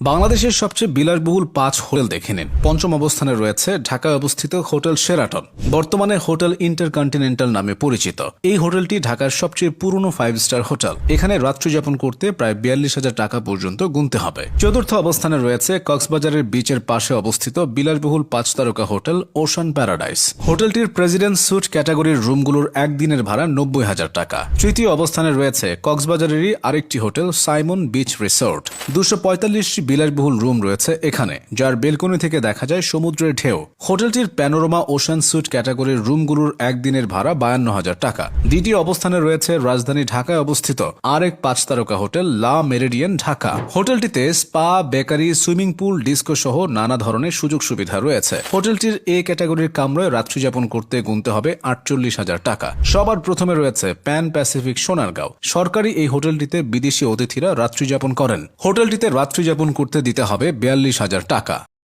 বাংলাদেশের সবচেয়ে বিলাসবহুল পাঁচ হোটেল দেখে নিন। পঞ্চম অবস্থানে রয়েছে ঢাকায় অবস্থিত হোটেল শেরাটন বর্তমানে হোটেল ইন্টারকন্টিনেন্টাল নামে পরিচিত। এই হোটেলটি ঢাকার সবচেয়ে পুরনো ফাইভ স্টার হোটেল। এখানে রাত্রিযাপন করতে প্রায় বিয়াল্লিশ হাজার টাকা পর্যন্ত গুনতে হবে। চতুর্থ অবস্থানে রয়েছে কক্সবাজারের বিচের পাশে অবস্থিত বিলাসবহুল পাঁচ তারকা হোটেল ওশান প্যারাডাইস হোটেলটির প্রেসিডেন্ট সুট ক্যাটাগরির রুমগুলোর একদিনের ভাড়া নব্বই হাজার টাকা। তৃতীয় অবস্থানে রয়েছে কক্সবাজারেরই আরেকটি হোটেল সাইমন বিচ রিসোর্ট দুশো পঁয়তাল্লিশটি বিলাসবহুল রুম রয়েছে এখানে, যার বেলকনি থেকে দেখা যায় সমুদ্রের ঢেউ। হোটেলটির প্যানোরমা ওশান সুট ক্যাটাগরির রুমগুলোর একদিনের ভাড়া বায়ান্ন হাজার টাকা। দ্বিতীয় অবস্থানে রয়েছে রাজধানী ঢাকায় অবস্থিত আরেক পাঁচ তারকা hotel, Le Meridien Dhaka. হোটেলটিতে spa, bakery, swimming pool, disco সহ নানা ধরনের সুযোগ সুবিধা রয়েছে। হোটেলটির এ ক্যাটাগরির কামরায় রাত্রিযাপন করতে গুনতে হবে আটচল্লিশ হাজার টাকা। সবার প্রথমে রয়েছে প্যান প্যাসিফিক সোনারগাঁও। সরকারি এই হোটেলটিতে বিদেশি অতিথিরা রাত্রিযাপন করেন। হোটেলটিতে রাত্রিযাপন করতে দিতে হবে বিয়াল্লিশ হাজার টাকা।